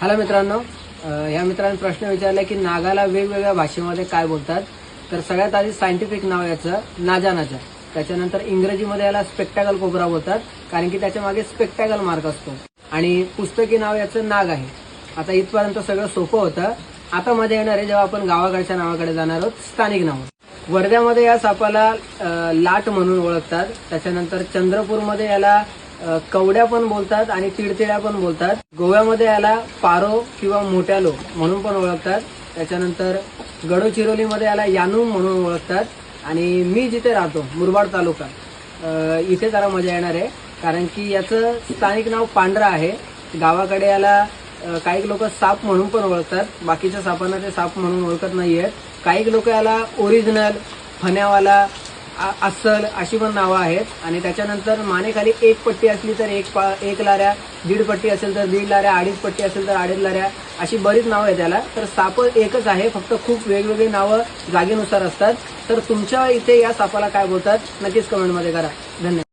Hello मित्रांनो या मित्रांनी प्रश्न विचारला की नागाला वेगवेगळ्या भाषेमध्ये काय बोलतात? तर सगळ्यात आधी सायंटिफिक नाव याचं नाजा नाजा त्याच्यानंतर इंग्रजीमध्ये याला स्पेक्टॅगल कोबरा बोलतात कारण की त्याच्यामागे स्पेक्टॅगल मार्क असतो. आणि पुस्तकी नाव याचं नाग आहे. आता इथपर्यंत सगळं सोपं होतं. आता मजा येणार आहे जेव्हा आपण गावाकडच्या नावाकडे जाणार आहोत स्थानिक नाव. वर्ध्यामध्ये या सापाला लाट म्हणून ओळखतात. त्याच्यानंतर चंद्रपूरमध्ये याला कवड्या पण बोलतात आणि तिडतिड्या पण बोलतात. गोव्यामध्ये याला पारो किंवा मोठ्यालो म्हणून पण ओळखतात. त्याच्यानंतर गडचिरोलीमध्ये याला यानू म्हणून ओळखतात. आणि मी जिथे राहतो मुरबाड तालुका इथे जरा मजा येणार आहे. कारण की याचं स्थानिक नाव पांढरा आहे. गावाकडे याला काही लोक साप म्हणून पण ओळखतात. बाकीच्या सापांना ते साप म्हणून ओळखत नाही आहेत काही लोक याला ओरिजिनल फण्यावाला अस्सल अशी पण नावं आहेत. आणि त्याच्यानंतर मानेखाली एक पट्टी असली तर एक पा एक लाऱ्या दीड पट्टी असेल तर दीड लाऱ्या अडीच पट्टी असेल तर अडीच लाऱ्या अशी बरीच नावं आहेत त्याला. तर साप एकच आहे फक्त खूप वेगवेगळी नावं जागेनुसार असतात. तर तुमच्या इथे या सापाला काय बोलतात? नक्कीच कमेंटमध्ये करा. धन्यवाद.